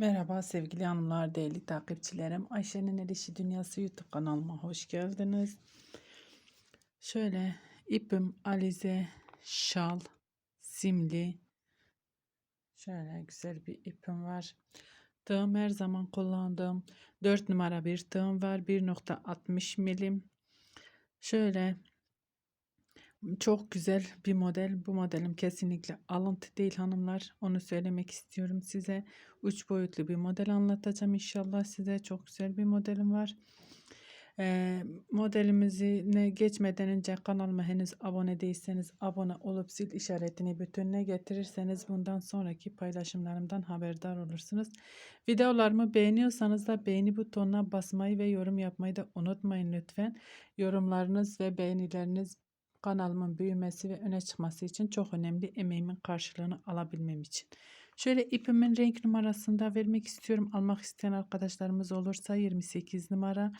Merhaba sevgili hanımlar, değerli takipçilerim. Ayşe'nin El İşi Dünyası YouTube kanalıma hoş geldiniz. Şöyle ipim alize, şal, simli. Şöyle güzel bir ipim var. Tığım her zaman kullandığım 4 numara bir tığım var. 1.60 milim. Şöyle çok güzel bir model. Bu modelim kesinlikle alıntı değil hanımlar. Onu söylemek istiyorum size. Üç boyutlu bir model anlatacağım inşallah size. Çok güzel bir modelim var. Ee, modelimizi geçmeden önce kanalıma henüz abone değilseniz abone olup zil işaretini bütününe getirirseniz bundan sonraki paylaşımlarımdan haberdar olursunuz. Videolarımı beğeniyorsanız da beğeni butonuna basmayı ve yorum yapmayı da unutmayın lütfen. Yorumlarınız ve beğenileriniz kanalımın büyümesi ve öne çıkması için çok önemli emeğimin karşılığını alabilmem için. Şöyle ipimin renk numarasını da vermek istiyorum. Almak isteyen arkadaşlarımız olursa 28 numara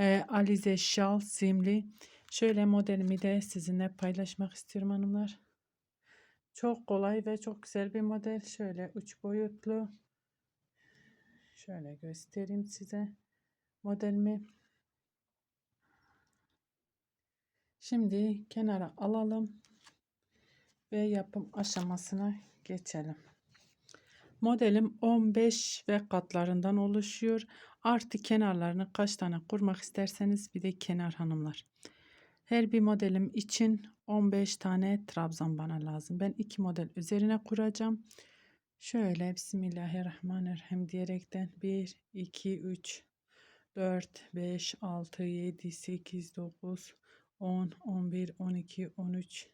e, Alize Şal simli. Şöyle modelimi de sizinle paylaşmak istiyorum hanımlar. Çok kolay ve çok güzel bir model. Şöyle üç boyutlu. Şöyle göstereyim size modelimi. Şimdi kenara alalım ve yapım aşamasına geçelim. Modelim 15 ve katlarından oluşuyor. Artı kenarlarını kaç tane kurmak isterseniz bir de kenar hanımlar. Her bir modelim için 15 tane trabzan bana lazım. Ben iki model üzerine kuracağım. Şöyle Bismillahirrahmanirrahim diyerekten 1, 2, 3, 4, 5, 6, 7, 8, 9, 10, 11, 12, 13,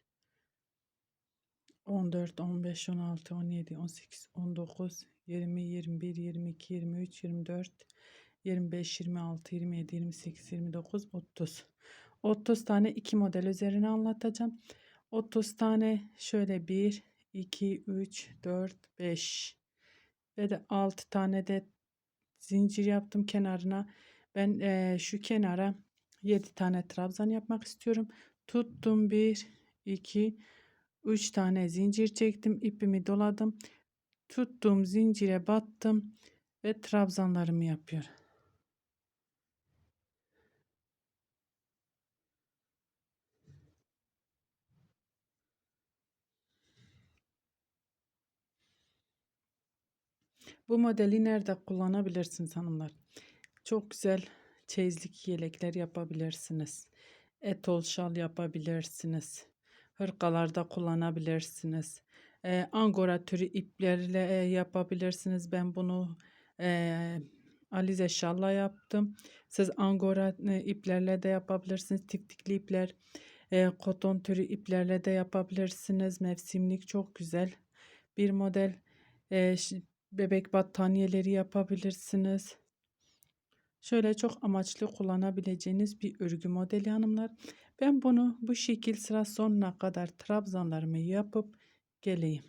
14, 15, 16, 17, 18, 19, 20, 21, 22, 23, 24, 25, 26, 27, 28, 29, 30. 30 tane iki model üzerine anlatacağım. 30 tane şöyle 1, 2, 3, 4, 5 ve de 6 tane de zincir yaptım kenarına. Ben e, şu kenara 7 tane trabzan yapmak istiyorum. Tuttum 1, 2, 3 tane zincir çektim. ipimi doladım. Tuttuğum zincire battım ve trabzanlarımı yapıyorum. Bu modeli nerede kullanabilirsiniz hanımlar? Çok güzel çeyizlik yelekler yapabilirsiniz. Etol şal yapabilirsiniz. Hırkalarda kullanabilirsiniz. E, angora türü iplerle e, yapabilirsiniz. Ben bunu e, alize şalla yaptım. Siz angora e, iplerle de yapabilirsiniz. Tiftikli ipler, e, koton türü iplerle de yapabilirsiniz. Mevsimlik çok güzel bir model. E, bebek battaniyeleri yapabilirsiniz. Şöyle çok amaçlı kullanabileceğiniz bir örgü modeli hanımlar. Ben bunu bu şekil sıra sonuna kadar trabzanlarımı yapıp geleyim.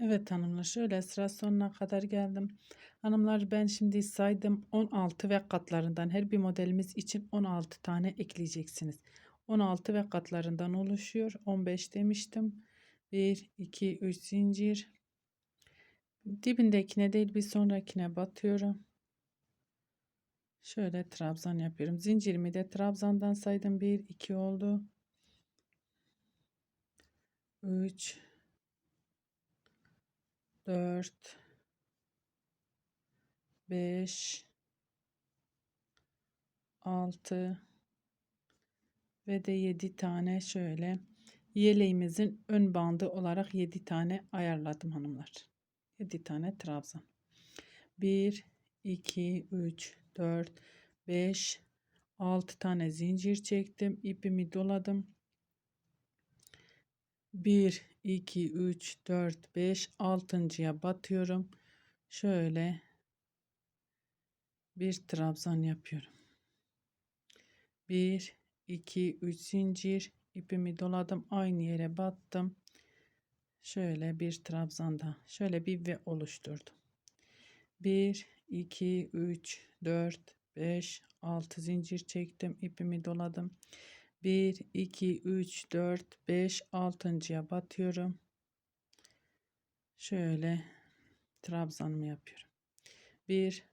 Evet hanımlar şöyle sıra sonuna kadar geldim. Hanımlar ben şimdi saydım 16 ve katlarından her bir modelimiz için 16 tane ekleyeceksiniz. 16 ve katlarından oluşuyor. 15 demiştim. 1, 2, 3 zincir. Dibindekine değil bir sonrakine batıyorum. Şöyle trabzan yapıyorum. Zincirimi de trabzandan saydım. 1, 2 oldu. 3 4 5 6 ve de 7 tane şöyle yeleğimizin ön bandı olarak 7 tane ayarladım hanımlar. 7 tane trabzan. 1 2 3 4 5 6 tane zincir çektim. ipimi doladım. 1 2 3 4 5 altıncıya batıyorum. Şöyle bir trabzan yapıyorum. 1 2 3 zincir ipimi doladım. Aynı yere battım. Şöyle bir trabzanda şöyle bir ve oluşturdum. 1 2 3 4 5 6 zincir çektim. ipimi doladım. 1 2 3 4 5 altıncıya batıyorum. şöyle trabzanımı yapıyorum. 1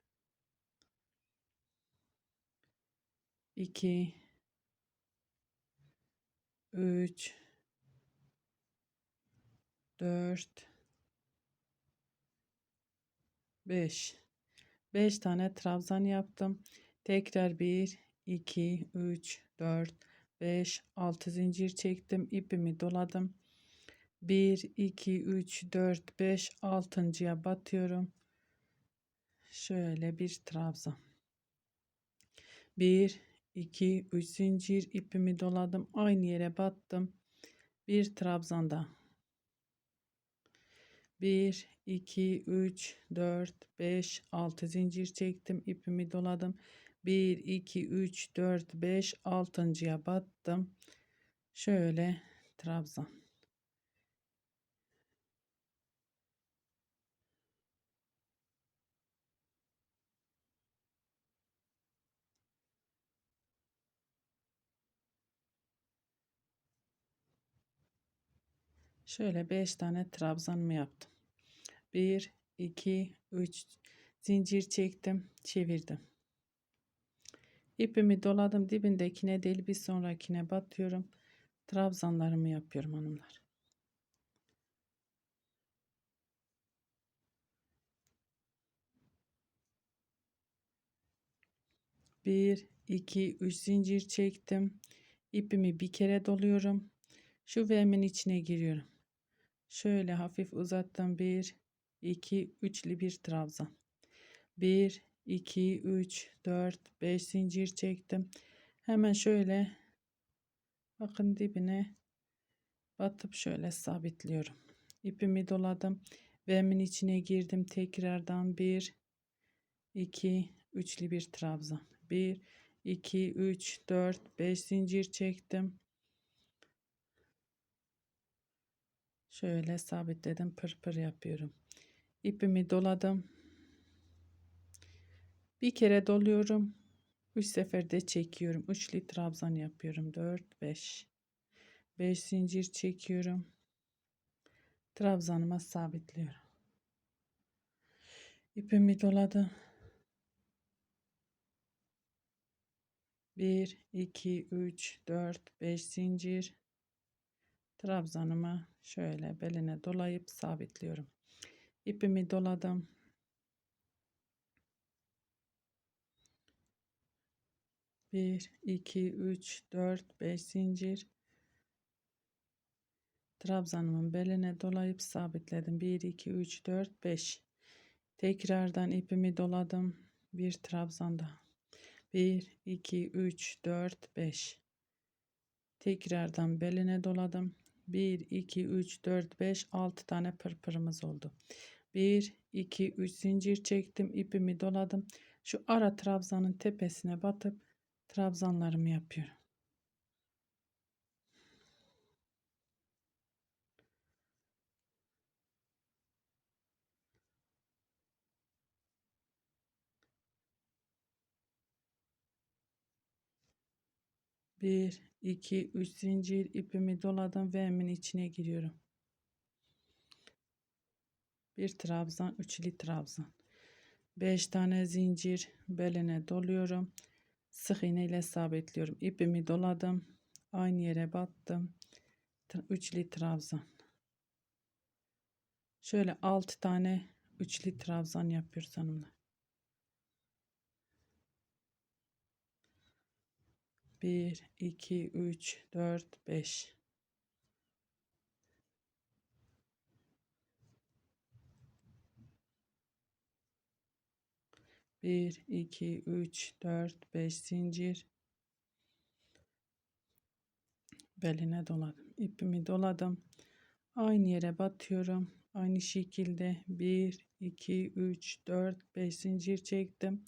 2 3 4 5 5 tane trabzan yaptım. Tekrar 1 2 3 4 5 6 zincir çektim. ipimi doladım. 1 2 3 4 5 altıncıya batıyorum. Şöyle bir trabzan. 1 2 3 zincir ipimi doladım. Aynı yere battım. Bir trabzanda 1 2 3 4 5 6 zincir çektim ipimi doladım. 1 2 3 4 5 altıncıya battım. Şöyle trabzan Şöyle 5 tane trabzanımı yaptım. 1 2 3 zincir çektim, çevirdim. İpimi doladım dibindekine değil bir sonrakine batıyorum. Trabzanlarımı yapıyorum hanımlar. Bir, iki, üç zincir çektim. İpimi bir kere doluyorum. Şu vehmin içine giriyorum. Şöyle hafif uzattım. 1, 2, üçlü bir trabzan. 1, 2, 3, 4, 5 zincir çektim. Hemen şöyle bakın dibine batıp şöyle sabitliyorum. İpimi doladım. Vehmin içine girdim. Tekrardan 1, 2, üçlü bir trabzan. 1, 2, 3, 4, 5 zincir çektim. Şöyle sabitledim. Pırpır yapıyorum. İpimi doladım. Bir kere doluyorum. 3 seferde çekiyorum. Üçlü trabzan yapıyorum. 4 5 5 zincir çekiyorum. Trabzanıma sabitliyorum. İpimi doladım. 1 2 3 4 5 zincir trabzanıma şöyle beline dolayıp sabitliyorum. İpimi doladım. Bir, iki, üç, dört, beş zincir. Trabzanımın beline dolayıp sabitledim. Bir, iki, üç, dört, beş. Tekrardan ipimi doladım. Bir trabzan daha. Bir, iki, üç, dört, beş. Tekrardan beline doladım. 1, 2, 3, 4, 5, 6 tane pırpırımız oldu. 1, 2, 3 zincir çektim. ipimi doladım. Şu ara trabzanın tepesine batıp trabzanlarımı yapıyorum. Bir, iki, üç zincir ipimi doladım ve emin içine giriyorum. Bir trabzan, üçlü trabzan. Beş tane zincir beline doluyorum. Sık iğne ile sabitliyorum. İpimi doladım. Aynı yere battım. Üçlü trabzan. Şöyle altı tane üçlü trabzan yapıyoruz hanımlar. 1, 2, 3, 4, 5. Bir, iki, üç, dört, beş zincir. Beline doladım. İpimi doladım. Aynı yere batıyorum. Aynı şekilde 1, 2, 3, 4, 5 zincir çektim.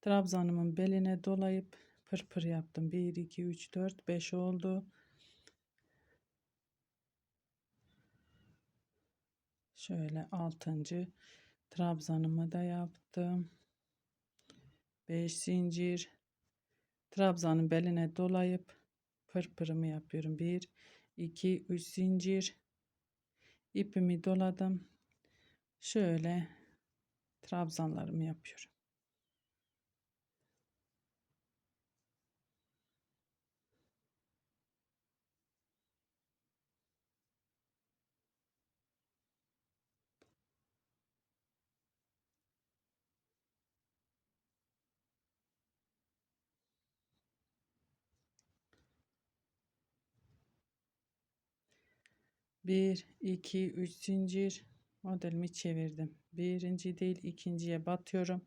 Trabzanımın beline dolayıp pırpır yaptım. 1, 2, 3, 4, 5 oldu. Şöyle altıncı trabzanımı da yaptım. 5 zincir. Trabzanın beline dolayıp pırpırımı yapıyorum. 1, 2, 3 zincir. ipimi doladım. şöyle trabzanlarımı yapıyorum. Bir, iki, üç zincir modelimi çevirdim. Birinci değil ikinciye batıyorum.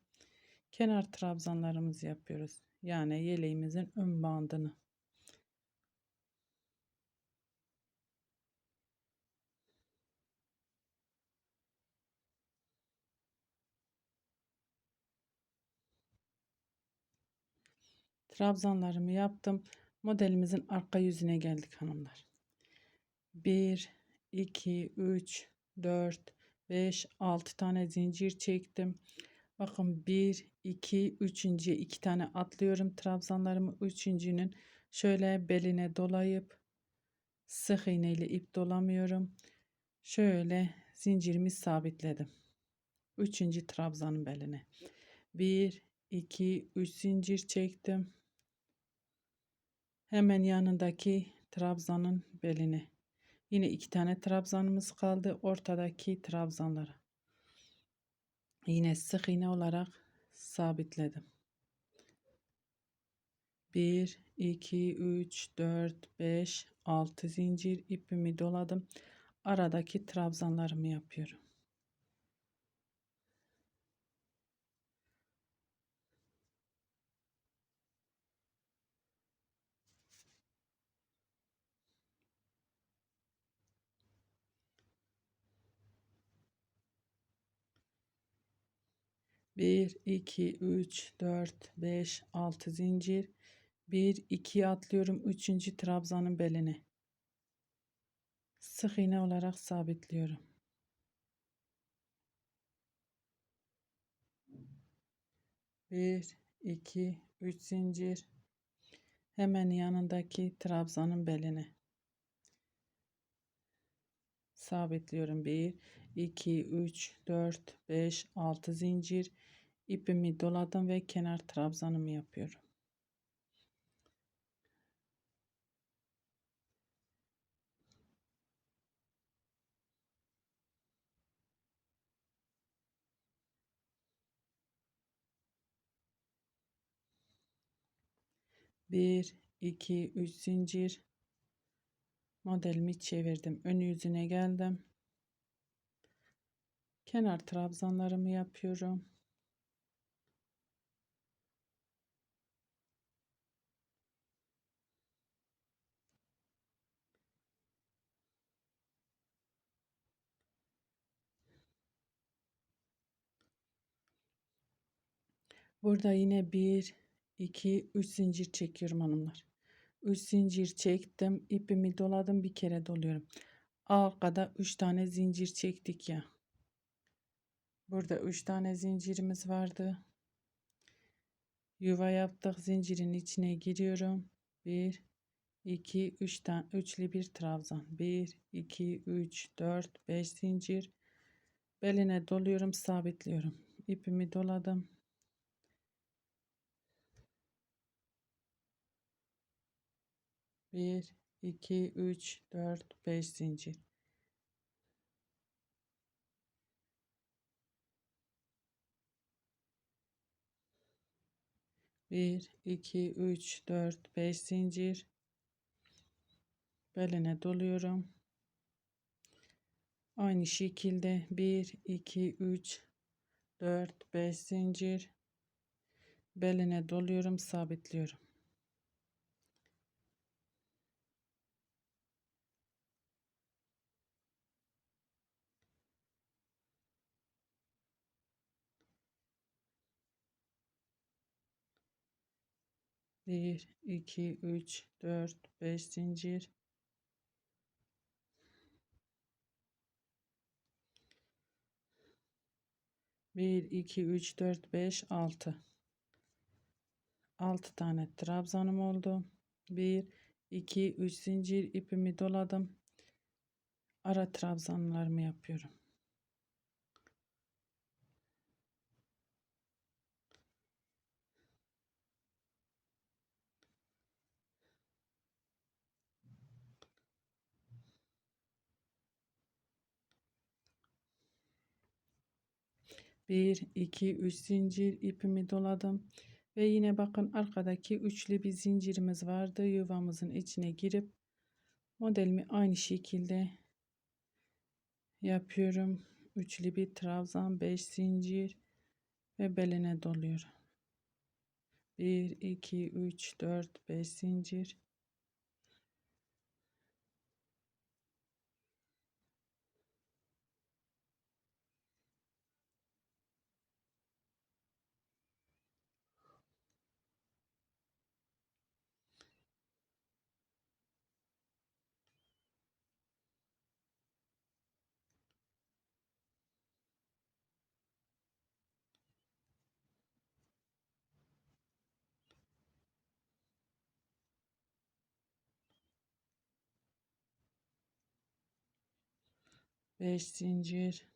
Kenar trabzanlarımızı yapıyoruz. Yani yeleğimizin ön bandını. Trabzanlarımı yaptım. Modelimizin arka yüzüne geldik hanımlar. 1, 2, 3, 4, 5, 6 tane zincir çektim. Bakın 1, 2, 3. iki tane atlıyorum trabzanlarımı. Üçüncünün şöyle beline dolayıp sık iğne ip dolamıyorum. Şöyle zincirimi sabitledim. Üçüncü trabzanın beline. 1, 2, 3 zincir çektim. Hemen yanındaki trabzanın beline. Yine iki tane trabzanımız kaldı. Ortadaki trabzanları. Yine sık iğne olarak sabitledim. 1, 2, 3, 4, 5, 6 zincir ipimi doladım. Aradaki trabzanlarımı yapıyorum. Bir, iki, üç, dört, beş, altı zincir. Bir, iki atlıyorum. Üçüncü trabzanın beline. Sık iğne olarak sabitliyorum. Bir, iki, üç zincir. Hemen yanındaki trabzanın beline. Sabitliyorum. Bir, iki, üç, dört, beş, altı zincir. İpimi doladım ve kenar trabzanımı yapıyorum. Bir, iki, üç zincir. Modelimi çevirdim. Ön yüzüne geldim. Kenar trabzanlarımı yapıyorum. Burada yine 1, 2, 3 zincir çekiyorum hanımlar. 3 zincir çektim. ipimi doladım. Bir kere doluyorum. Arkada 3 tane zincir çektik ya. Burada 3 tane zincirimiz vardı. Yuva yaptık. Zincirin içine giriyorum. 1, 2, 3 tane üçlü bir trabzan. 1, 2, 3, 4, 5 zincir. Beline doluyorum. Sabitliyorum. ipimi doladım. 1 2 3 4 5 zincir. Bir iki üç dört beş zincir. Beline doluyorum. Aynı şekilde bir iki üç dört beş zincir. Beline doluyorum sabitliyorum Bir, iki, üç, dört, beş zincir. Bir, iki, üç, dört, beş, altı. Altı tane trabzanım oldu. Bir, iki, üç zincir ipimi doladım. Ara trabzanlarımı yapıyorum. 1 2 3 zincir ipimi doladım ve yine bakın arkadaki üçlü bir zincirimiz vardı. Yuvamızın içine girip modelimi aynı şekilde yapıyorum. Üçlü bir trabzan 5 zincir ve beline doluyorum. 1 2 3 4 5 zincir Beş zincir.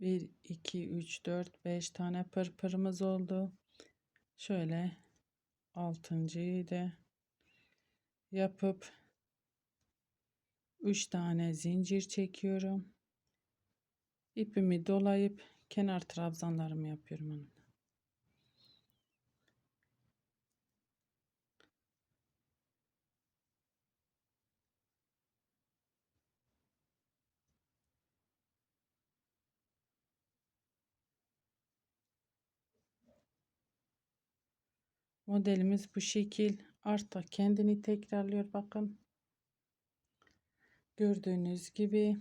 1 2 3 4 5 tane pırpırımız oldu. Şöyle altıncıyı da yapıp 3 tane zincir çekiyorum. İpimi dolayıp kenar trabzanlarımı yapıyorum onun. Modelimiz bu şekil. Artık kendini tekrarlıyor bakın. Gördüğünüz gibi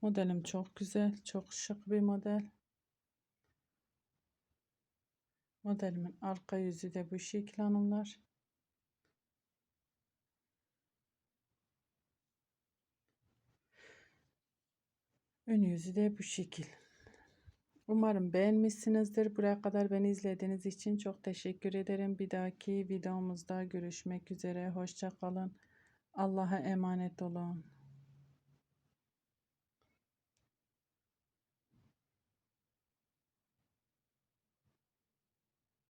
modelim çok güzel, çok şık bir model. Modelimin arka yüzü de bu şekil hanımlar. Ön yüzü de bu şekil. Umarım beğenmişsinizdir. Buraya kadar beni izlediğiniz için çok teşekkür ederim. Bir dahaki videomuzda görüşmek üzere. Hoşça kalın. Allah'a emanet olun.